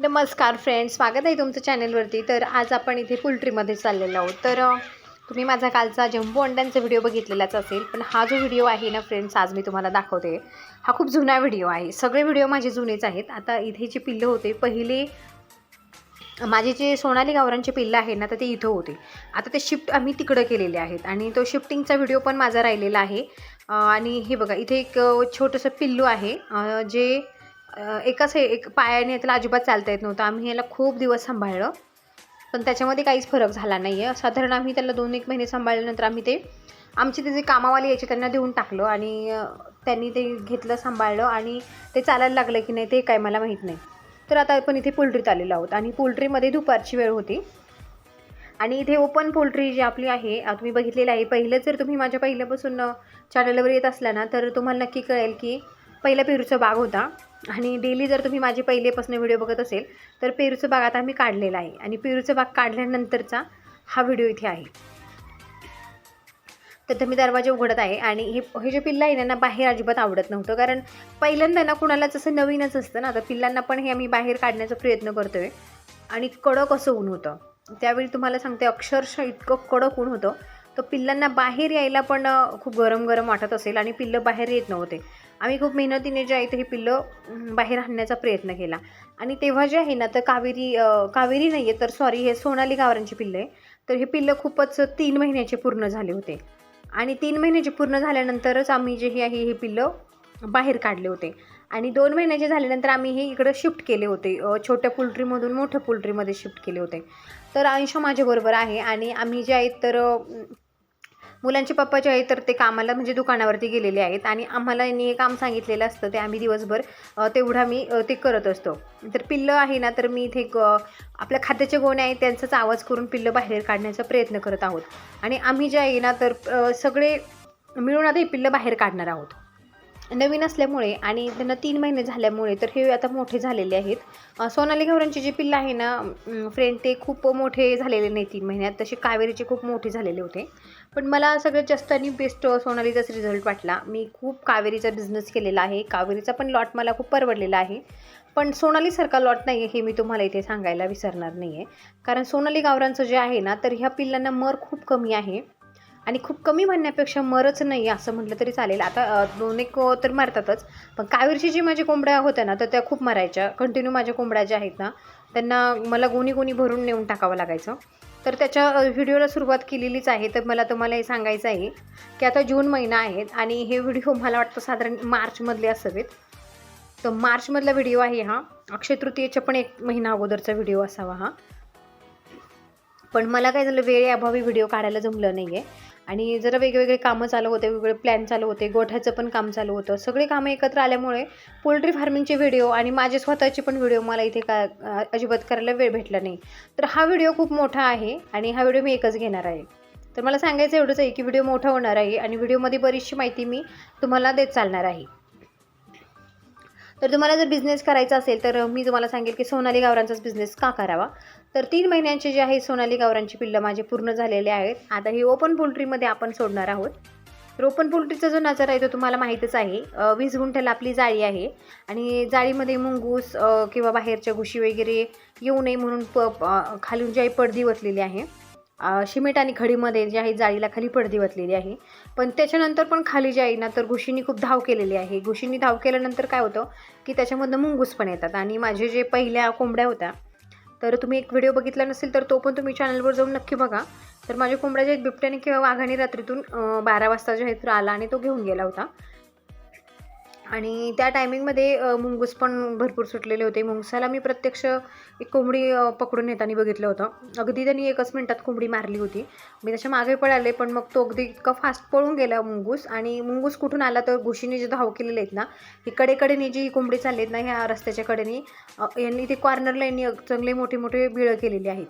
नमस्कार फ्रेंड्स स्वागत आहे तुमचं चॅनलवरती तर आज आपण इथे पोल्ट्रीमध्ये चाललेलो आहोत. तर तुम्ही माझा कालचा जम्बो अंड्यांचा व्हिडिओ बघितलेलाच असेल पण हा जो व्हिडिओ आहे ना फ्रेंड्स आज मी तुम्हाला दाखवते. हा खूप जुना व्हिडिओ आहे. सगळे व्हिडिओ माझे जुनेच आहेत. आता इथे जे पिल्लं होते पहिले माझे जे सोनाली गावरांचे पिल्लं आहे ना तर ते इथं होते. आता ते शिफ्ट आम्ही तिकडं केलेले आहेत. आणि तो शिफ्टिंगचा व्हिडिओ पण माझा राहिलेला आहे. आणि हे बघा इथे एक छोटंसं पिल्लू आहे. जे एकाच हे एक पायाने त्याला अजिबात चालता येत नव्हतं. आम्ही याला खूप दिवस सांभाळलं. पण त्याच्यामध्ये काहीच फरक झाला नाही आहे साधारण आम्ही त्याला दोन एक महिने सांभाळल्यानंतर आम्ही ते आमचे ते जे कामावाले यायचे त्यांना देऊन टाकलं आणि त्यांनी ते घेतलं सांभाळलं आणि ते चालायला लागलं की नाही ते काय मला माहीत नाही. तर आता आपण इथे पोल्ट्रीत आलेलो आहोत आणि पोल्ट्रीमध्ये दुपारची वेळ होती. आणि इथे ओपन पोल्ट्री जी आपली आहे तुम्ही बघितलेलं आहे. पहिलं जर तुम्ही माझ्या पहिल्यापासून चॅनलवर येत असला ना तर तुम्हाला नक्की कळेल की पहिला पेरूचा बाग होता. आणि डेली जर तुम्ही माझे पहिलेपासून व्हिडिओ बघत असेल तर पेरूचं बाग आता मी काढलेला आहे. आणि पेरूचं बाग काढल्यानंतरचा हा व्हिडिओ इथे आहे. तर ते मी दरवाजा उघडत आहे आणि हे हे जे पिल्लं आहे ना, बाहेर अजिबात आवडत नव्हतं. कारण पहिल्यांदा ना कुणालाच असं नवीनच असतं ना तर पिल्लांना पण हे आम्ही बाहेर काढण्याचा प्रयत्न करतोय. आणि कडक असं ऊन होतं. त्यावेळी तुम्हाला सांगते अक्षरशः इतकं कडक ऊन होतं. तर पिल्लांना बाहेर यायला पण खूप गरम गरम वाटत असेल आणि पिल्लं बाहेर येत नव्हते. आम्ही खूप मेहनतीने जे आहे ते हे पिल्लं बाहेर आणण्याचा प्रयत्न केला. आणि तेव्हा जे आहे ना तर कावेरी कावेरी नाही आहे तर सॉरी हे सोनाली गावरांची पिल्लं आहे. तर हे पिल्लं खूपच तीन महिन्याचे पूर्ण झाले होते. आणि तीन महिन्याचे पूर्ण झाल्यानंतरच आम्ही जे हे आहे हे पिल्लं बाहेर काढले होते. आणि दोन महिन्याचे झाल्यानंतर आम्ही हे इकडं शिफ्ट केले होते. छोट्या पोल्ट्रीमधून मोठ्या पोल्ट्रीमध्ये शिफ्ट केले होते. तर अंश माझ्याबरोबर आहे आणि आम्ही जे आहेत तर मुलांचे पप्पा जे आहेत तर ते कामाला म्हणजे दुकानावरती गेलेले आहेत आणि आम्हाला यांनी हे काम सांगितलेलं असतं ते आम्ही दिवसभर तेवढा मी ते करत असतो. तर पिल्लं आहे ना तर मी इथे आपल्या खाद्याचे गोणे आहेत त्यांचाच आवाज करून पिल्लं बाहेर काढण्याचा प्रयत्न करत आहोत. आणि आम्ही जे आहे ना तर सगळे मिळून आता हे पिल्लं बाहेर काढणार आहोत. नवीन असल्यामुळे आणि त्यांना तीन महिने झाल्यामुळे तर हे आता मोठे झालेले आहेत. सोनाली गौरांची जी पिल्लं आहे ना फ्रेंड ते खूप मोठे झालेले नाही तीन महिन्यात तसे कावेरीचे खूप मोठे झालेले होते. पण मला सगळ्यात जास्त आणि बेस्ट सोनालीचाच रिझल्ट वाटला. मी खूप कावेरीचा बिझनेस केलेला आहे. कावेरीचा पण लॉट मला खूप परवडलेला आहे. पण सोनालीसारखा लॉट नाही आहे हे मी तुम्हाला इथे सांगायला विसरणार नाही आहे कारण सोनाली गावरांचं जे आहे ना तर ह्या पिल्लांना मर खूप कमी आहे. आणि खूप कमी म्हणण्यापेक्षा मरच नाही आहे असं म्हटलं तरी चालेल. आता दोन एक तर मारतातच. पण कावेरची जी माझी कोंबड्या होत्या ना तर त्या खूप मरायच्या. कंटिन्यू माझ्या कोंबड्या ज्या आहेत ना त्यांना मला गोणी गोणी भरून नेऊन टाकावं लागायचं. तर त्याच्या व्हिडिओला सुरुवात केलेलीच आहे. तर मला तुम्हाला हे सांगायचं आहे की आता जून महिना आहे आणि हे व्हिडिओ मला वाटतं साधारण मार्चमधले असावेत. तर मार्चमधला व्हिडिओ आहे हा. अक्षय तृतीयेच्या पण एक महिना अगोदरचा व्हिडिओ असावा हा. पण मला काय झालं वेळेअभावी व्हिडिओ काढायला जमलं नाही आहे आणि जरा वेगवेगळे कामं चालू होते वेगवेगळे प्लॅन चालू होते गोठ्याचं पण काम चालू होतं. सगळे कामं एकत्र आल्यामुळे पोल्ट्री फार्मिंगचे व्हिडिओ आणि माझे स्वतःचे पण व्हिडिओ मला इथे का अजिबात करायला वेळ भेटला नाही. तर हा व्हिडिओ खूप मोठा आहे आणि हा व्हिडिओ मी एकच घेणार आहे. तर मला सांगायचं एवढंच आहे की व्हिडिओ मोठा होणार आहे आणि व्हिडिओमध्ये बरीचशी माहिती मी तुम्हाला देत चालणार आहे. तर तुम्हाला जर बिझनेस करायचा असेल तर मी तुम्हाला सांगेल की सोनाली गावरांचाच बिझनेस का करावा? तर तीन महिन्यांचे जे आहे सोनाली गावरांची पिल्लं माझे पूर्ण झालेले आहेत. आता ही ओपन पोल्ट्रीमध्ये आपण सोडणार आहोत. तर ओपन पोल्ट्रीचा जो नजर आहे तो तुम्हाला माहीतच आहे. वीस गुंठ्याला आपली जाळी आहे आणि जाळीमध्ये मुंगूस किंवा बाहेरच्या घुशी वगैरे येऊ नये म्हणून प खालून जी आहे पडदी वतलेली आहे. शिमेट आणि खडीमध्ये जी आहे जाळीला खाली पडदी वतलेली आहे. पण त्याच्यानंतर पण खाली जे आहे ना तर घुशींनी खूप धाव केलेली आहे. घुशींनी धाव केल्यानंतर काय होतं की त्याच्यामधनं मुंगूस पण येतात. आणि माझे जे पहिल्या कोंबड्या होत्या तर तुम्ही एक व्हिडिओ बघितला नसेल तर तो पण तुम्ही चॅनलवर जाऊन नक्की बघा. तर माझ्या कोंबड्याच्या एक बिबट्याने किंवा वाघाने रात्रीतून बारा वाजता जे आहे तर आला आणि तो घेऊन गेला होता. आणि त्या टायमिंगमध्ये मुंगूस पण भरपूर सुटलेले होते. मुंगसाला मी प्रत्यक्ष एक कोंबडी पकडून येताना बघितलं होतं. अगदी त्यांनी एकच मिनटात कोंबडी मारली होती. मी त्याच्यामागे पळाले पण मग तो अगदी इतका फास्ट पळून गेला मुंगूस आणि मुंगूस कुठून आला तर घुशीने जे धाव केलेले आहेत ना ही कडेकडेने जी कोंबडी चालली आहेत ना ह्या रस्त्याच्या कडेने यांनी ते कॉर्नरला यांनी चांगले मोठे मोठे बिळं केलेली आहेत.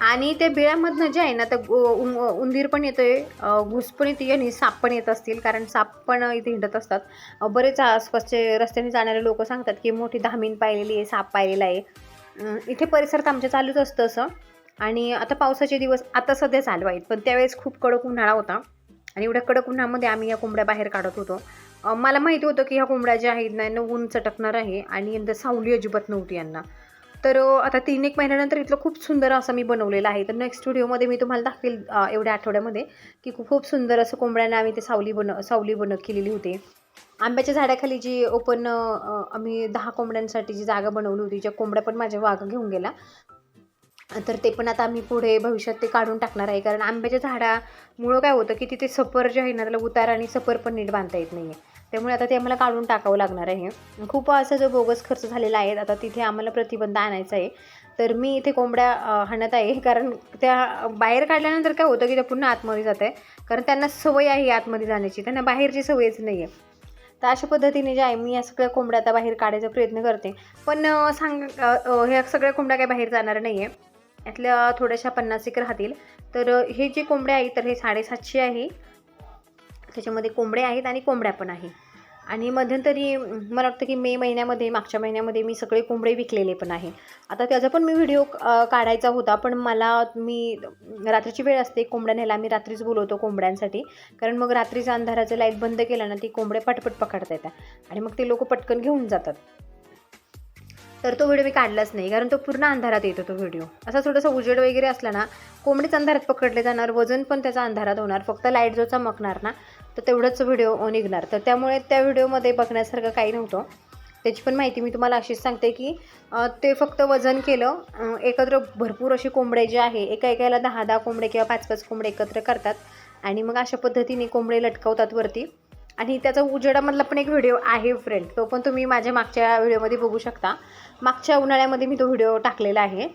आणि त्या बिळामधनं जे आहे ना तर उंदीर पण येतोय आहे घुस पण येते आणि साप पण येत असतील कारण साप पण इथे हिंडत असतात. बरेच आसपासचे रस्त्याने जाणारे लोक सांगतात की मोठी धामीन पाहिलेली आहे साप पाहिलेला आहे. इथे परिसर तर आमच्या चालूच असतं असं. आणि आता पावसाचे दिवस आता सध्या चालू आहेत पण त्यावेळेस खूप कडक उन्हाळा होता. आणि एवढ्या कडक उन्हामध्ये आम्ही या कोंबड्या बाहेर काढत होतो. मला माहिती होतं की ह्या कोंबड्या ज्या आहेत ना ऊन चटकणार आहे आणि यंदा सावली अजिबात नव्हती यांना. तर आता तीन एक महिन्यानंतर इथलं खूप सुंदर असं मी बनवलेलं आहे. तर नेक्स्ट व्हिडिओमध्ये मी तुम्हाला दाखवेल एवढ्या आठवड्यामध्ये की खूप खूप सुंदर असं कोंबड्यांना आम्ही ते सावली बन सावली बन केलेली होती. आंब्याच्या झाडाखाली जी ओपन आम्ही दहा कोंबड्यांसाठी जी जागा बनवली होती ज्या कोंबड्या पण माझ्या वाघ घेऊन गेला. तर ते पण आता आम्ही पुढे भविष्यात ते काढून टाकणार आहे. कारण आंब्याच्या झाडामुळं काय होतं की तिथे सफर जे आहे ना त्याला उतार आणि सफर पण नीट बांधता येत नाही आहे त्यामुळे आता ते आम्हाला काढून टाकावं लागणार आहे. खूप असा जो बोगस खर्च झालेला आहे आता तिथे आम्हाला प्रतिबंध आणायचा आहे. तर मी इथे कोंबड्या हाणत आहे. कारण त्या बाहेर काढल्यानंतर काय होतं की त्या पुन्हा आतमध्ये जात आहे. कारण त्यांना सवय आहे आतमध्ये जाण्याची. त्यांना बाहेरची सवयच नाही आहे तर अशा पद्धतीने जे आहे मी या सगळ्या कोंबड्या आता बाहेर काढायचा प्रयत्न करते. पण सांग ह्या सगळ्या कोंबड्या काही बाहेर जाणार नाही आहे यातल्या थोड्याशा पन्नास एक राहतील. तर हे जे कोंबड्या आहेत तर हे साडेसातशे आहे. त्याच्यामध्ये कोंबड्या आहेत आणि कोंबड्या पण आहे. आणि मध्यंतरी मला वाटतं की मे महिन्यामध्ये मागच्या महिन्यामध्ये मी सगळे कोंबडे विकलेले पण आहे. आता त्याचा पण मी व्हिडिओ काढायचा होता पण मला मी रात्रीची वेळ असते कोंबड्या न्यायला मी रात्रीच बोलवतो कोंबड्यांसाठी. कारण मग रात्रीचा अंधाराचं लाइट बंद केलं ना ती कोंबडे पटपट पकडता येतात. आणि मग ते लोक पटकन घेऊन जातात. तर तो व्हिडिओ मी काढलाच नाही कारण तो पूर्ण अंधारात येतो तो व्हिडिओ. असा थोडासा उजेड वगैरे असला ना कोंबडीच अंधारात पकडले जाणार वजन पण त्याचा अंधारात होणार फक्त लाइट जो चमकणार ना तर तेवढंच व्हिडिओ निघणार. तर त्यामुळे त्या व्हिडिओमध्ये बघण्यासारखं काही नव्हतं. त्याची पण माहिती मी तुम्हाला अशीच सांगते की ते फक्त वजन केलं एकत्र भरपूर असे कोंबडे जे आहे एका एकाला दहा दहा कोंबडे किंवा पाच पाच कोंबडे एकत्र करतात. आणि मग अशा पद्धतीने कोंबडे लटकवतात वरती. आणि त्याचा उजेडामधला पण एक व्हिडिओ आहे फ्रेंड तो पण तुम्ही माझ्या मागच्या व्हिडिओमध्ये बघू शकता. मागच्या उन्हाळ्यामध्ये मी तो व्हिडिओ टाकलेला आहे.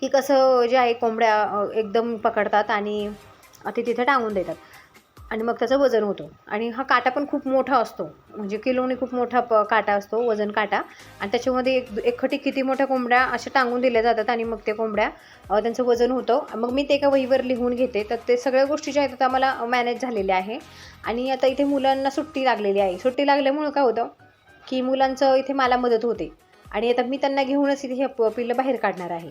की कसं जे आहे कोंबड्या एकदम पकडतात आणि ते तिथे टांगून देतात. आणि मग त्याचं वजन होतं. आणि हा काटा पण खूप मोठा असतो. म्हणजे किलोने खूप मोठा प काटा असतो वजन काटा. आणि त्याच्यामध्ये एक एक खटी किती मोठ्या कोंबड्या अशा टांगून दिल्या जातात आणि मग ते कोंबड्या त्यांचं वजन होतं. मग मी ते एका वहीवर लिहून घेते. तर ते सगळ्या गोष्टी ज्या आहेत आम्हाला मॅनेज झालेल्या आहे. आणि आता इथे मुलांना सुट्टी लागलेली आहे. सुट्टी लागल्यामुळं काय होतं की मुलांचं इथे मला मदत होते. आणि आता मी त्यांना घेऊनच इथे हे प- पिल्लं बाहेर काढणार आहे.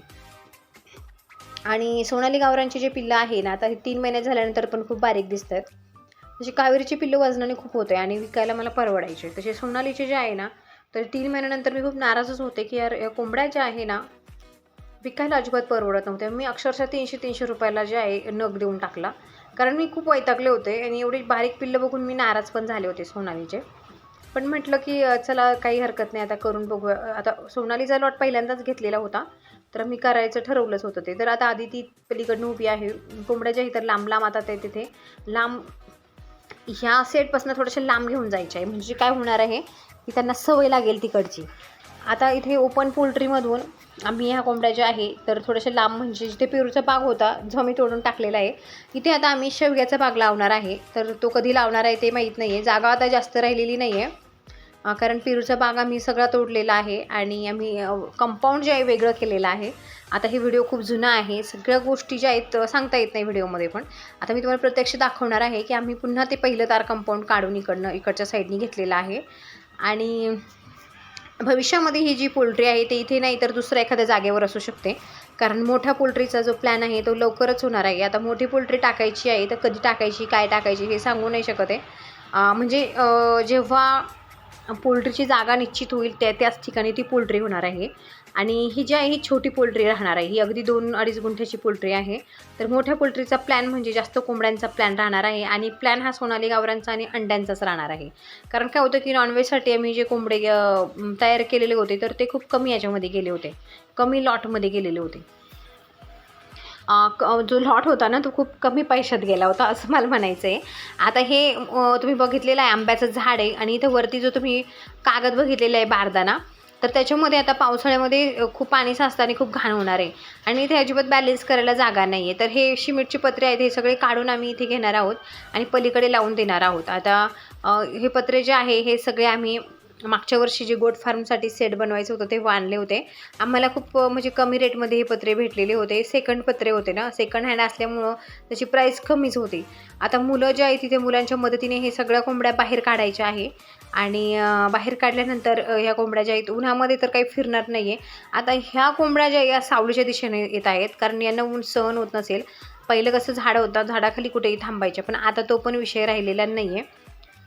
आणि सोनाली गावरांची जे पिल्लं आहे ना आता हे तीन महिने झाल्यानंतर पण खूप बारीक दिसत आहेत तशी कावेरीची पिल्लं वजनाने खूप होते आणि विकायला मला परवडायचे. तसे सोनालीचे जे आहे ना तर तीन महिन्यानंतर मी खूप नाराजच होते की यार या कोंबड्या ज्या आहे ना विकायला अजिबात परवडत नव्हत्या मी अक्षरशः तीनशे तीनशे रुपयाला जे आहे नग देऊन टाकला. कारण मी खूप वैतागले होते आणि एवढी बारीक पिल्लं बघून मी नाराज पण झाले होते सोनालीचे. पण म्हटलं की चला काही हरकत नाही आता करून बघू आता सोनालीचा लॉट पहिल्यांदाच घेतलेला होता तर मी करायचं ठरवलंच होतं ते. तर आता आधी ती पलीकडनं उभी आहे. कोंबड्या ज्या इतर लांब लांब आता ते तिथे लांब ह्या सेटपासून थोड्याशा लांब घेऊन जायच्या आहे. म्हणजे काय होणार आहे की त्यांना सवय लागेल तिकडची. आता इथे ओपन पोल्ट्रीमधून आम्ही ह्या कोंबड्या ज्या आहे तर थोड्याशा लांब म्हणजे जिथे पेरूचा बाग होता जो आम्ही तोडून टाकलेला आहे इथे आता आम्ही शेवग्याचा बाग लावणार आहे. तर तो कधी लावणार आहे ते माहीत नाही आहे जागा आता जास्त राहिलेली नाही आहे कारण पेरूचा बाग आम्ही सगळा तोडलेला आहे आणि आम्ही कंपाऊंड जे आहे वेगळं केलेलं आहे. आता हे व्हिडिओ खूप जुना आहे. सगळ्या गोष्टी ज्या आहेत सांगता येत नाही व्हिडिओमध्ये पण. आता मी तुम्हाला प्रत्यक्ष दाखवणार आहे की आम्ही पुन्हा ते पहिलं तार कंपाऊंड काढून इकडनं इकडच्या साईडनी घेतलेलं आहे. आणि भविष्यामध्ये ही जी पोल्ट्री आहे ते इथे नाही तर दुसऱ्या एखाद्या जागेवर असू शकते. कारण मोठ्या पोल्ट्रीचा जो प्लॅन आहे तो लवकरच होणार आहे. आता मोठी पोल्ट्री टाकायची आहे तर कधी टाकायची काय टाकायची हे सांगू नाही शकत आहे. म्हणजे जेव्हा पोल्ट्रीची जागा निश्चित होईल त्या त्याच ठिकाणी ती पोल्ट्री होणार आहे. आणि ही जी आहे ही छोटी पोल्ट्री राहणार आहे. ही अगदी दोन अडीच गुंठ्याची पोल्ट्री आहे. तर मोठ्या पोल्ट्रीचा प्लॅन म्हणजे जास्त कोंबड्यांचा प्लॅन राहणार आहे आणि प्लॅन हा सोनाली गावरांचा आणि अंड्यांचाच राहणार आहे. कारण काय होतं की नॉनव्हेजसाठी आम्ही जे कोंबडे तयार केलेले होते तर ते खूप कमी याच्यामध्ये गेले होते. कमी लॉटमध्ये गेलेले होते. जो लॉट होता ना तो खूप कमी पैशात गेला होता असं मला म्हणायचं आहे आता हे तुम्ही बघितलेलं आहे आंब्याचं झाड आहे आणि इथं वरती जो तुम्ही कागद बघितलेला आहे बारदाना तर त्याच्यामध्ये आता पावसाळ्यामध्ये खूप पाणी साचतं आणि खूप घाण होणार आहे. आणि इथे अजिबात बॅलेन्स करायला जागा नाही आहे तर हे सिमेंटची पत्रे आहेत हे सगळे काढून आम्ही इथे घेणार आहोत आणि पलीकडे लावून देणार आहोत. आता हे पत्रे जे आहे हे सगळे आम्ही मागच्या वर्षी जे गोट फार्मसाठी सेट बनवायचं होतं ते आणले होते. आम्हाला खूप म्हणजे कमी रेटमध्ये हे पत्रे भेटलेले होते. सेकंड पत्रे होते ना. सेकंड हँड असल्यामुळं त्याची प्राईस कमीच होती. आता मुलं जे आहे तिथे मुलांच्या मदतीने हे सगळ्या कोंबड्या बाहेर काढायच्या आहे. आणि बाहेर काढल्यानंतर ह्या कोंबड्या ज्या आहेत उन्हामध्ये तर काही फिरणार नाही आहे आता ह्या कोंबड्या ज्या या सावलीच्या दिशेने येत आहेत कारण यांना ऊन सहन होत नसेल. पहिलं कसं झाडं होतं झाडाखाली कुठेही थांबायच्या पण आता तो पण विषय राहिलेला नाही आहे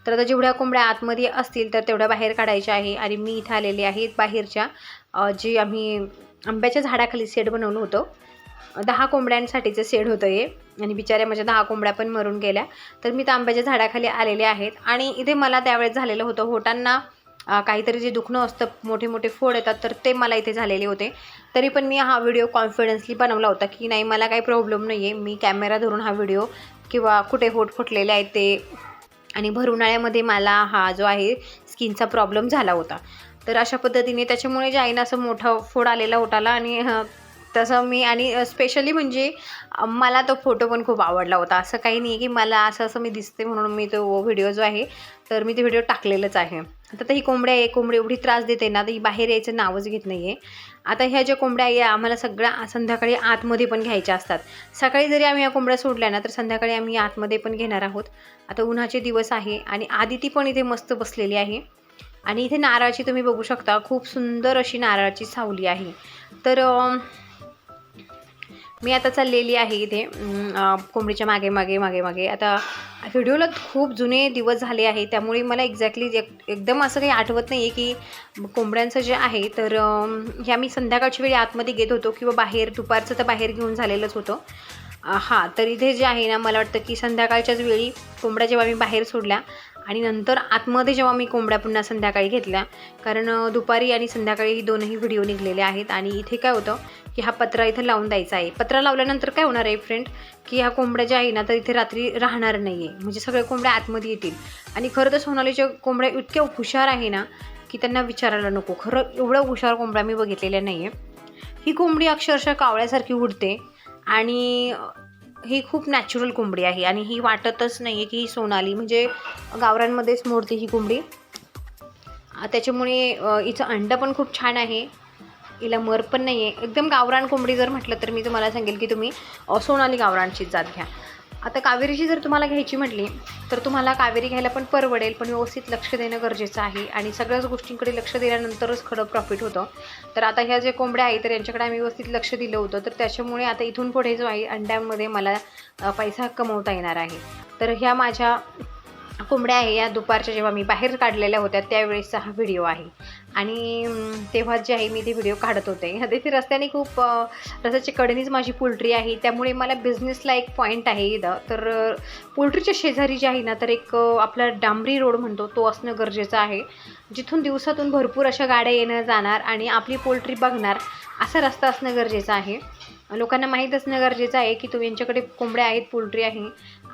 तर आता जेवढ्या कोंबड्या आतमध्ये असतील तर तेवढ्या बाहेर काढायच्या आहे. आणि मी इथं आलेले आहेत बाहेरच्या. जे आम्ही आंब्याच्या झाडाखाली शेड बनवलं होतं. दहा कोंबड्यांसाठीचं शेड होतं हे. आणि बिचाऱ्या माझ्या दहा कोंबड्या पण मरून गेल्या. तर मी तर आंब्याच्या झाडाखाली आलेले आहेत. आणि इथे मला त्यावेळेस झालेलं होतं. होटांना काहीतरी जे दुखणं असतं मोठे मोठे फोड येतात तर ते मला इथे झालेले होते. तरी पण मी हा व्हिडिओ कॉन्फिडन्सली बनवला होता की नाही मला काही प्रॉब्लेम नाही आहे मी कॅमेरा धरून हा व्हिडिओ किंवा कुठे होट फुटलेले आहेत ते आणि भर उन्हाळ्यामध्ये मला हा जो आहे स्किनचा प्रॉब्लेम झाला होता. तर अशा पद्धतीने त्याच्यामुळे जे आईनं असं मोठा फोड आलेला होताला आणि तसं मी आणि स्पेशली म्हणजे मला तो फोटो पण खूप आवडला होता. असं काही नाही की मला असं असं मी दिसते म्हणून मी तो व्हिडिओ जो आहे तर मी ते व्हिडिओ टाकलेलंच आहे. आता तर ही कोंबड्या आहे कोंबडी एवढी त्रास देते ना तर ही बाहेर यायचं नावच घेत नाही आहे आता ह्या ज्या कोंबड्या आहे या आम्हाला सगळ्या संध्याकाळी आतमध्ये पण घ्यायच्या असतात. सकाळी जरी आम्ही या कोंबड्या सोडल्या ना तर संध्याकाळी आम्ही आतमध्ये पण घेणार आहोत. आता उन्हाचे दिवस आहे आणि आदिती पण इथे मस्त बसलेली आहे. आणि इथे नारळाची तुम्ही बघू शकता खूप सुंदर अशी नारळाची सावली आहे. तर मी आता चाललेली आहे इथे. कोंबडीच्या मागे मागे मागे मागे. आता व्हिडिओला खूप जुने दिवस झाले आहे त्यामुळे मला एक्झॅक्टली एकदम असं काही आठवत नाही आहे की कोंबड्यांचं जे आहे तर ह्या मी संध्याकाळच्या वेळी आतमध्ये घेत होतो किंवा बाहेर दुपारचं तर बाहेर घेऊन झालेलंच होतं. हां तर इथे जे आहे ना मला वाटतं की संध्याकाळच्याच वेळी कोंबड्या जेव्हा मी बाहेर सोडल्या आणि नंतर आतमध्ये जेव्हा मी कोंबड्या पुन्हा संध्याकाळी घेतल्या कारण दुपारी आणि संध्याकाळी ही दोनही व्हिडिओ निघलेले आहेत आणि इथे काय होतं की हा पत्रा इथं लावून द्यायचा आहे. पत्रा लावल्यानंतर काय होणार आहे फ्रेंड की ह्या कोंबड्या ज्या आहे ना तर इथे रात्री राहणार नाही आहे म्हणजे सगळ्या कोंबड्या आतमध्ये येतील. आणि खरं तर सोनालीच्या कोंबड्या इतक्या हुशार आहे ना की त्यांना विचारायला नको. खरं एवढं हुशार कोंबड्या मी बघितलेल्या नाही आहे ही कोंबडी अक्षरशः कावळ्यासारखी उडते आणि ही खूप नॅचरल कोंबडी आहे आणि ही वाटतच नाही आहे की ही सोनाली म्हणजे गावरांमध्येच मोडते ही कोंबडी. त्याच्यामुळे हिचं अंडं पण खूप छान आहे. हिला मर पण नाही आहे एकदम गावरान कोंबडी जर म्हटलं तर मी तुम्हाला सांगेल की तुम्ही सोनाली गावरानचीच जात घ्या. आता कावेरीची जर तुम्हाला घ्यायची म्हटली तर तुम्हाला कावेरी घ्यायला पण परवडेल पण व्यवस्थित लक्ष देणं गरजेचं आहे आणि सगळ्याच गोष्टींकडे लक्ष दिल्यानंतरच खरं प्रॉफिट होतं. तर आता ह्या ज्या कोंबड्या आहेत तर यांच्याकडे आम्ही व्यवस्थित लक्ष दिलं होतं तर त्याच्यामुळे आता इथून पुढे जो आहे अंड्यांमध्ये मला पैसा कमवता येणार आहे. तर ह्या माझ्या कोंबड्या आहे या दुपारच्या जेव्हा मी बाहेर काढलेल्या होत्या त्यावेळेसचा हा व्हिडिओ आहे. आणि तेव्हा जे आहे मी ते व्हिडिओ काढत होते. आता रस्त्याने खूप रस्त्याच्या कडेनेच माझी पोल्ट्री आहे. त्यामुळे मला बिझनेसला एक पॉईंट आहे इथं. तर पोल्ट्रीच्या शेजारी जे आहे ना तर एक आपला डांबरी रोड म्हणतो तो असणं गरजेचं आहे. जिथून दिवसातून भरपूर अशा गाड्या येणं जाणार आणि आपली पोल्ट्री बघणार असा रस्ता असणं गरजेचं आहे. लोकांना माहीत असणं गरजेचं आहे की तुम्ही यांच्याकडे कोंबड्या आहेत पोल्ट्री आहे.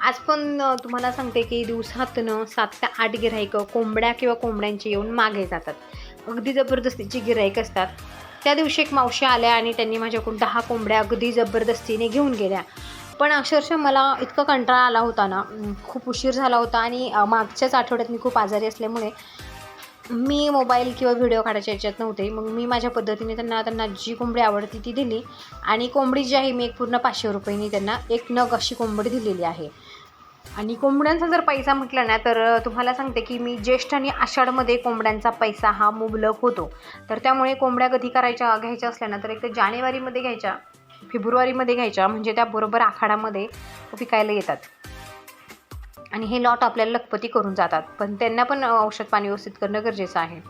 आज पण तुम्हाला सांगते की दिवसातनं सात ते आठ गिराईकं कोंबड्या किंवा कोंबड्यांचे येऊन मागे जातात. अगदी जबरदस्तीची गिराईक असतात. त्या दिवशी एक मावशी आल्या आणि त्यांनी माझ्याकडून दहा कोंबड्या अगदी जबरदस्तीने घेऊन गेल्या. पण अक्षरशः मला इतका कंटाळा आला होता ना खूप उशीर झाला होता आणि मागच्याच आठवड्यात मी खूप आजारी असल्यामुळे मी मोबाईल किंवा व्हिडिओ काढायच्या याच्यात नव्हते. मग मी माझ्या पद्धतीने त्यांना त्यांना जी कोंबडी आवडती ती दिली. आणि कोंबडी जी आहे मी एक पूर्ण पाचशे रुपयेनी त्यांना एक नग अशी कोंबडी दिलेली आहे. आणि कोंबड्यांचा जर पैसा म्हटला ना तर तुम्हाला सांगते की मी ज्येष्ठ आणि आषाढमध्ये कोंबड्यांचा पैसा हा मुबलक होतो. तर त्यामुळे कोंबड्या कधी करायच्या घ्यायच्या असल्या ना तर एक तर जानेवारीमध्ये घ्यायच्या फेब्रुवारीमध्ये घ्यायच्या म्हणजे त्याबरोबर आखाडामध्ये विकायला येतात. आणि हे लॉट आपल्याला लखपती करून जातात. पण त्यांना पण औषध पाणी व्यवस्थित करणं गरजेचं आहे.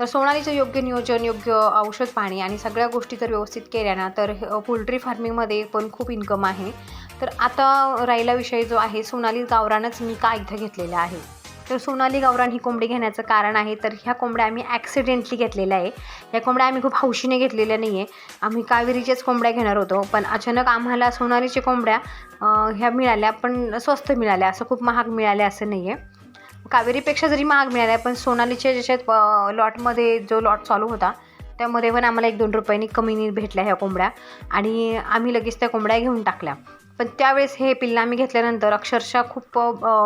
तर सोनालीचं योग्य नियोजन योग्य औषध पाणी आणि सगळ्या गोष्टी जर व्यवस्थित केल्या ना तर पोल्ट्री फार्मिंगमध्ये पण खूप इन्कम आहे. तर आता राहिला विषय जो आहे सोनाली गावरानच मी का इथं घेतलेला आहे. तर सोनाली गावरान ही कोंबडी घेण्याचं कारण आहे. तर ह्या कोंबड्या आम्ही ॲक्सिडेंटली घेतलेल्या आहे. ह्या कोंबड्या आम्ही खूप हौशीने घेतलेल्या नाही आहे आम्ही कावेरीच्याच कोंबड्या घेणार होतो. पण अचानक आम्हाला सोनालीच्या कोंबड्या ह्या मिळाल्या पण स्वस्त मिळाल्या. असं खूप महाग मिळाल्या असं नाही आहे कावेरीपेक्षा जरी महाग मिळाल्या पण सोनालीच्या ज्याच्यात लॉटमध्ये जो लॉट चालू होता त्यामध्ये पण आम्हाला एक दोन रुपयांनी कमी भेटल्या ह्या कोंबड्या. आणि आम्ही लगेच त्या कोंबड्या घेऊन टाकल्या. पण त्यावेळेस हे पिल्लं आम्ही घेतल्यानंतर अक्षरशः खूप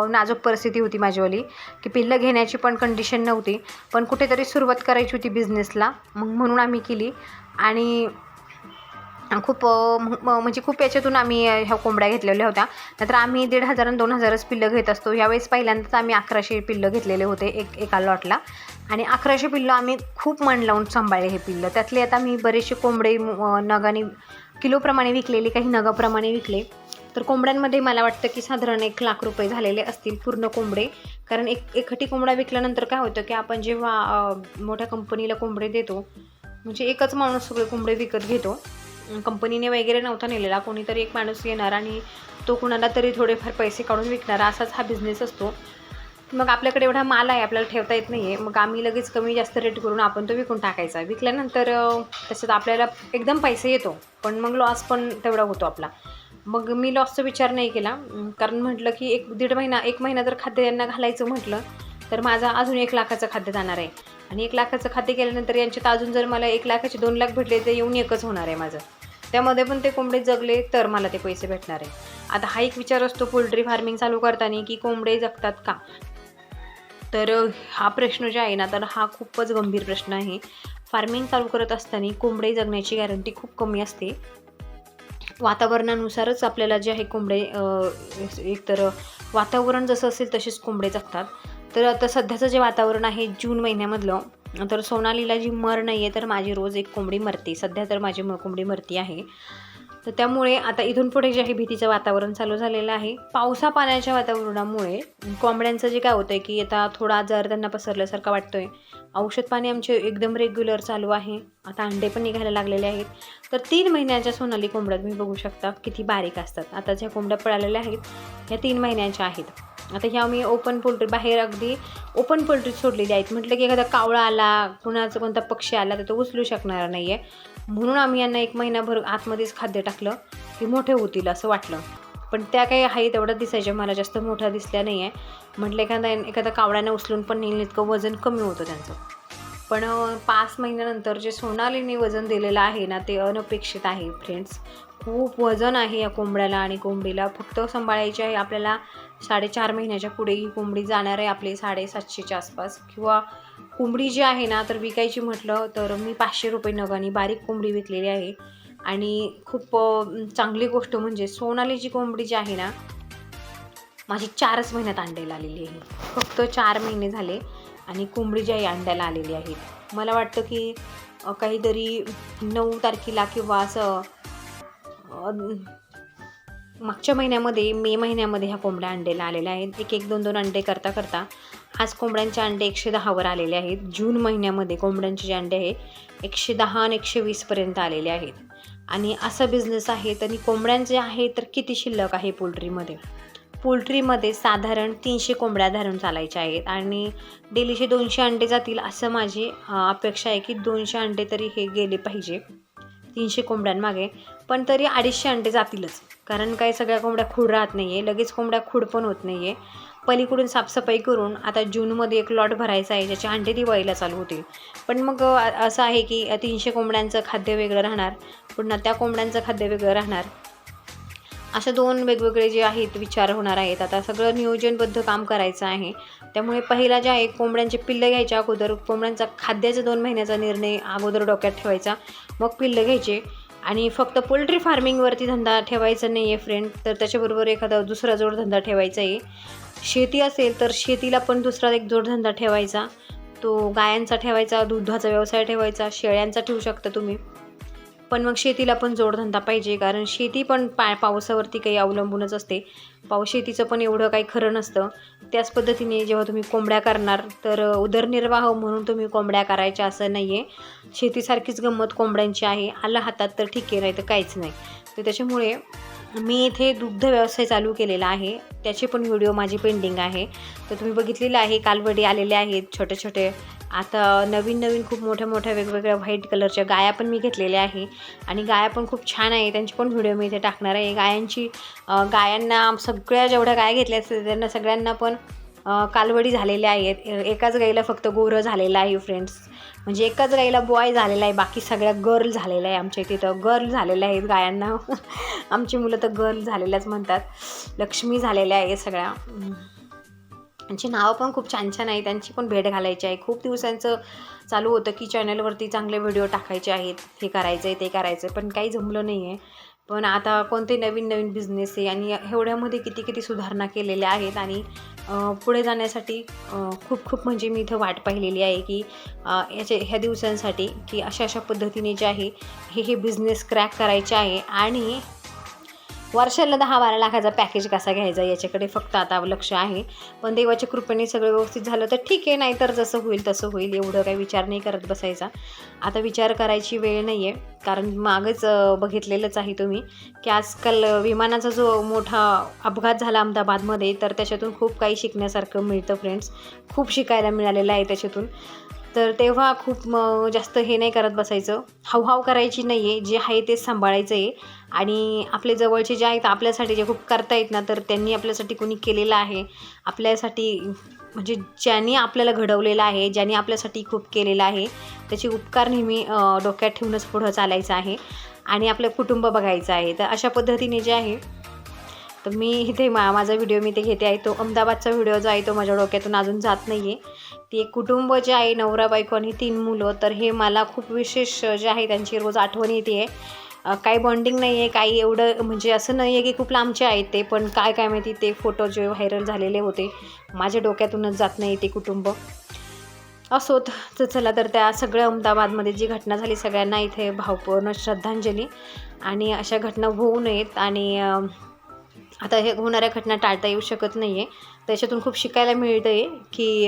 नाजूक परिस्थिती होती माझीवाली की पिल्लं घेण्याची पण कंडिशन नव्हती. पण कुठेतरी सुरुवात करायची होती बिझनेसला मग म्हणून आम्ही केली. आणि खूप म- म्हणजे खूप याच्यातून आम्ही ह्या कोंबड्या घेतलेल्या होत्या. नंतर आम्ही दीड हजार आणि दोन हजारच पिल्लं घेत असतो. यावेळेस पहिल्यांदाच आम्ही अकराशे पिल्लं घेतलेले होते एक एका लॉटला. आणि अकराशे पिल्लं आम्ही खूप मन लावून सांभाळले हे पिल्लं. त्यातले आता मी बरेचसे कोंबडे नगानी किलोप्रमाणे विकलेले काही नगाप्रमाणे विकले. तर कोंबड्यांमध्ये मला वाटतं की साधारण एक लाख रुपये झालेले असतील पूर्ण कोंबडे. कारण एक एकखटी कोंबडा विकल्यानंतर काय होतं की आपण जेव्हा मोठ्या कंपनीला कोंबडे देतो म्हणजे एकच माणूस सगळे कोंबडे विकत घेतो. कंपनीने वगैरे नव्हता नेलेला कोणीतरी एक माणूस येणार आणि तो कुणाला तरी थोडेफार पैसे काढून विकणारा असाच हा बिझनेस असतो. मग आपल्याकडे एवढा माल आहे आपल्याला ठेवता येत नाही आहे मग आम्ही लगेच कमी जास्त रेट करून आपण तो विकून टाकायचा. विकल्यानंतर त्याच्यात आपल्याला एकदम पैसे येतो. पण मग लॉस पण तेवढा होतो आपला. मग मी लॉसचा विचार नाही केला. कारण म्हटलं की एक दीड महिना एक महिना जर खाद्य यांना घालायचं म्हटलं तर माझा अजून एक लाखाचं खाद्य जाणार आहे. आणि एक लाखाचं खाद्य केल्यानंतर यांच्यात अजून जर मला एक लाखाचे दोन लाख भेटले तर येऊन एकच होणार आहे माझं. त्यामध्ये पण ते कोंबडे जगले तर मला ते पैसे भेटणार आहे. आता हा एक विचार असतो पोल्ट्री फार्मिंग चालू करताना की कोंबडे जगतात का? तर हा प्रश्न जो आहे ना तर हा खूपच गंभीर प्रश्न आहे. फार्मिंग चालू करत असताना कोंबडे जगण्याची गॅरंटी खूप कमी असते. वातावरणानुसारच आपल्याला जे आहे कोंबडे एकतर वातावरण जसं असेल तसेच कोंबडे जगतात. तर आता सध्याचं जे वातावरण आहे जून महिन्यामधलं तर सोनालीला जी मर नाही आहे तर माझी रोज एक कोंबडी मरते. सध्या तर माझी म कोंबडी मरती आहे. तर त्यामुळे आता इथून पुढे जे आहे भीतीचं वातावरण चालू झालेलं आहे. पावसा पाण्याच्या वातावरणामुळे कोंबड्यांचं जे काय होतं आहे की आता थोडा आजार त्यांना पसरल्यासारखा वाटतोय. औषध पाणी आमचे एकदम रेग्युलर चालू आहे. आता अंडे पण निघायला लागलेले आहेत. तर तीन महिन्याच्या सोनाली कोंबड्या तुम्ही बघू शकता किती बारीक असतात. आता ज्या कोंबड्या पळालेल्या आहेत. ह्या तीन महिन्याच्या आहेत. आता ह्या मी ओपन पोल्ट्री बाहेर अगदी ओपन पोल्ट्री सोडलेली आहेत. म्हटलं की एखादा कावळा आला कुणाचा कोणता पक्षी आला तर तो उचलू शकणार नाही आहे म्हणून आम्ही यांना एक महिनाभर आतमध्येच खाद्य टाकलं की मोठे होतील असं वाटलं. पण त्या काही आहे तेवढ्या दिसायच्या मला जास्त मोठ्या दिसल्या नाही आहे म्हटलं एखादा एखादा कावळ्यानं उचलून पण नेईल इतकं वजन कमी होतं त्यांचं. पण पाच महिन्यानंतर जे सोनालीने वजन दिलेलं आहे ना ते अनपेक्षित आहे फ्रेंड्स खूप वजन आहे या कोंबड्याला आणि कोंबडीला फक्त सांभाळायची आहे. आपल्याला साडेचार महिन्याच्या पुढे ही कोंबडी जाणार आहे आपली साडेसातशेच्या आसपास. किंवा कोंबडी जी आहे ना तर विकायची म्हटलं तर मी पाचशे रुपये नगाने बारीक कोंबडी विकलेली आहे. आणि खूप चांगली गोष्ट म्हणजे सोनाली जी कोंबडी जी आहे ना माझी चारच महिन्यात अंड्याला आलेली आहे. फक्त चार महिने झाले आणि कोंबडी जी आहे अंड्याला आलेली आहे. मला वाटतं की काहीतरी नऊ तारखेला किंवा असं मागच्या महिन्यामध्ये मे महिन्यामध्ये ह्या कोंबड्या अंडेला आलेल्या आहेत. एक एक दोन दोन अंडे करता करता आज कोंबड्यांचे अंडे एकशे दहावर आलेले आहेत. जून महिन्यामध्ये कोंबड्यांचे जे अंडे आहे एकशे दहा आणि एकशे वीसपर्यंत आलेले आहेत. आणि असा बिझनेस आहे आणि कोंबड्यांचे आहे तर किती शिल्लक आहे पोल्ट्रीमध्ये? पोल्ट्रीमध्ये साधारण तीनशे कोंबड्या धरून चालायच्या आहेत आणि डेलीचे दोनशे अंडे जातील असं माझी अपेक्षा आहे की दोनशे अंडे तरी हे गेले पाहिजे. तीनशे कोंबड्यांमागे. पण तरी अडीचशे अंडे जातीलच. कारण काही सगळ्या कोंबड्या खूड राहत नाही आहे लगेच कोंबड्या खूड पण होत नाही आहे पलीकडून साफसफाई करून आता जूनमध्ये एक लॉट भरायचा आहे ज्याचे अंडे दिवाळीला चालू होतील. पण मग असं आहे की तीनशे कोंबड्यांचं खाद्य वेगळं राहणार पुन्हा त्या कोंबड्यांचं खाद्य वेगळं राहणार. असे दोन वेगवेगळे जे आहेत विचार होणार आहेत. आता सगळं नियोजनबद्ध काम करायचं आहे. त्यामुळे पहिला जे आहे कोंबड्यांचे पिल्लं घ्यायच्या अगोदर कोंबड्यांचा खाद्याचा दोन महिन्याचा निर्णय अगोदर डोक्यात ठेवायचा. मग पिल्लं घ्यायचे. आणि फक्त पोल्ट्री फार्मिंगवरती धंदा ठेवायचा नाही आहे फ्रेंड तर त्याच्याबरोबर एखादा दुसरा जोडधंदा ठेवायचा आहे शेती असेल तर शेतीला पण दुसरा एक जोडधंदा ठेवायचा. तो गायांचा ठेवायचा दुधाचा व्यवसाय ठेवायचा शेळ्यांचा ठेवू शकता तुम्ही. पण मग शेतीला पण जोडधंदा पाहिजे कारण शेती पण पा पावसावरती काही अवलंबूनच असते. पाऊस शेतीचं पण एवढं काही खरं नसतं. त्याच पद्धतीने जेव्हा तुम्ही कोंबड्या करणार तर उदरनिर्वाह म्हणून तुम्ही कोंबड्या करायच्या असं नाही आहे शेतीसारखीच गंमत कोंबड्यांची आहे. आलं हातात तर ठीक आहे नाही तर काहीच नाही. तर त्याच्यामुळे मी इथे दुग्ध व्यवसाय चालू केलेला आहे. त्याचे पण व्हिडिओ माझी पेंडिंग आहे. तर तुम्ही बघितलेलं आहे कालवडी आलेले आहेत छोटे छोटे. आता नवीन नवीन खूप मोठ्या मोठ्या वेगवेगळ्या व्हाईट कलरच्या गाया पण मी घेतलेल्या आहे. आणि गाया पण खूप छान आहे. त्यांची पण व्हिडिओ मी इथे टाकणार आहे. गायांची गायांना सगळ्या जेवढ्या गाया घेतल्या असतील त्यांना सगळ्यांना पण कालवडी झालेल्या आहेत. एकाच गाईला फक्त गोरं झालेलं आहे फ्रेंड्स म्हणजे एकाच गाईला बॉय झालेला आहे बाकी सगळ्या गर्ल झालेल्या आहे आमच्या इथे. तर गर्ल झालेल्या आहेत गायांना. आमची मुलं तर गर्ल झालेल्याच म्हणतात. लक्ष्मी झालेल्या आहे सगळ्या. त्यांची नावं पण खूप छान छान आहे त्यांची पण भेट घालायची आहे. खूप दिवसांचं चालू होतं की चॅनलवरती चांगले व्हिडिओ टाकायचे आहेत. हे करायचं आहे ते करायचं आहे पण काही जमलं नाही आहे पण आता कोणते नवीन नवीन बिझनेस आहे आणि एवढ्यामध्ये किती किती सुधारणा केलेल्या आहेत आणि पुढे जाण्यासाठी खूप खूप म्हणजे मी इथं वाट पाहिलेली आहे की याचे ह्या दिवसांसाठी की अशा अशा पद्धतीने जे आहे हे हे बिझनेस क्रॅक करायचे आहे आणि वर्षाला दहा बारा लाखाचा पॅकेज कसा घ्यायचा याच्याकडे फक्त आता लक्ष आहे. पण देवाच्या कृपेने सगळं व्यवस्थित झालं तर ठीक आहे नाहीतर जसं होईल तसं होईल एवढं काही विचार नाही करत बसायचा. आता विचार करायची वेळ नाही आहे कारण मागच बघितलेलंच आहे तुम्ही की आजकाल विमानाचा जो मोठा अपघात झाला अहमदाबादमध्ये तर त्याच्यातून खूप काही शिकण्यासारखं मिळतं फ्रेंड्स खूप शिकायला मिळालेलं आहे त्याच्यातून. तर तेव्हा खूप मग जास्त हे नाही करत बसायचं. हावहाव करायची नाही आहे जे आहे तेच सांभाळायचं आहे आणि आपले जवळचे जे आहेत आपल्यासाठी जे खूप करता येत ना तर त्यांनी आपल्यासाठी कोणी केलेलं आहे. आपल्यासाठी म्हणजे ज्यांनी आपल्याला घडवलेलं आहे ज्यांनी आपल्यासाठी खूप केलेलं आहे त्याचे उपकार नेहमी डोक्यात ठेवूनच पुढं चालायचं आहे. आणि आपलं कुटुंब बघायचं आहे. तर अशा पद्धतीने जे आहे तर मी इथे मा माझा व्हिडिओ मी ते घेते आहे. तो अहमदाबादचा व्हिडिओ जो आहे तो माझ्या डोक्यातून अजून जात नाही आहे ते एक कुटुंब जे आहे नवरा बायको आणि तीन मुलं तर हे मला खूप विशेष जे आहे त्यांची रोज आठवण येते. आहे काही बॉन्डिंग नाही आहे काही एवढं म्हणजे असं नाही आहे की खूप लांबचे आहेत ते पण काय काय माहिती ते फोटो जे व्हायरल झालेले होते माझ्या डोक्यातूनच जात नाही ते कुटुंब. असोत तर चला तर त्या सगळ्या अहमदाबादमध्ये जी घटना झाली सगळ्यांना इथे भावपूर्ण श्रद्धांजली. आणि अशा घटना होऊ नयेत. आणि आता हे होणाऱ्या घटना टाळता येऊ शकत नाही आहे त्याच्यातून खूप शिकायला मिळतं आहे की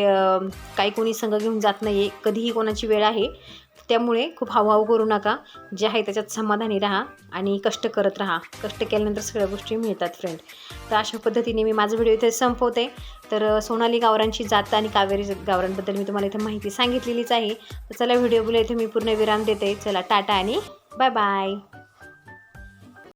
काही कोणी संघ घेऊन जात नाही आहे कधीही कोणाची वेळ आहे. त्यामुळे खूप हावहाव करू नका. जे आहे त्याच्यात समाधानी राहा आणि कष्ट करत राहा. कष्ट केल्यानंतर सगळ्या गोष्टी मिळतात फ्रेंड तर अशा पद्धतीने मी माझा व्हिडिओ इथे संपवते. तर सोनाली गावरांची जात आणि कावेरी गावरांबद्दल मी तुम्हाला इथे माहिती सांगितलेलीच आहे. तर चला व्हिडिओ बोला इथे मी पूर्ण विराम देते. चला टाटा आणि बाय बाय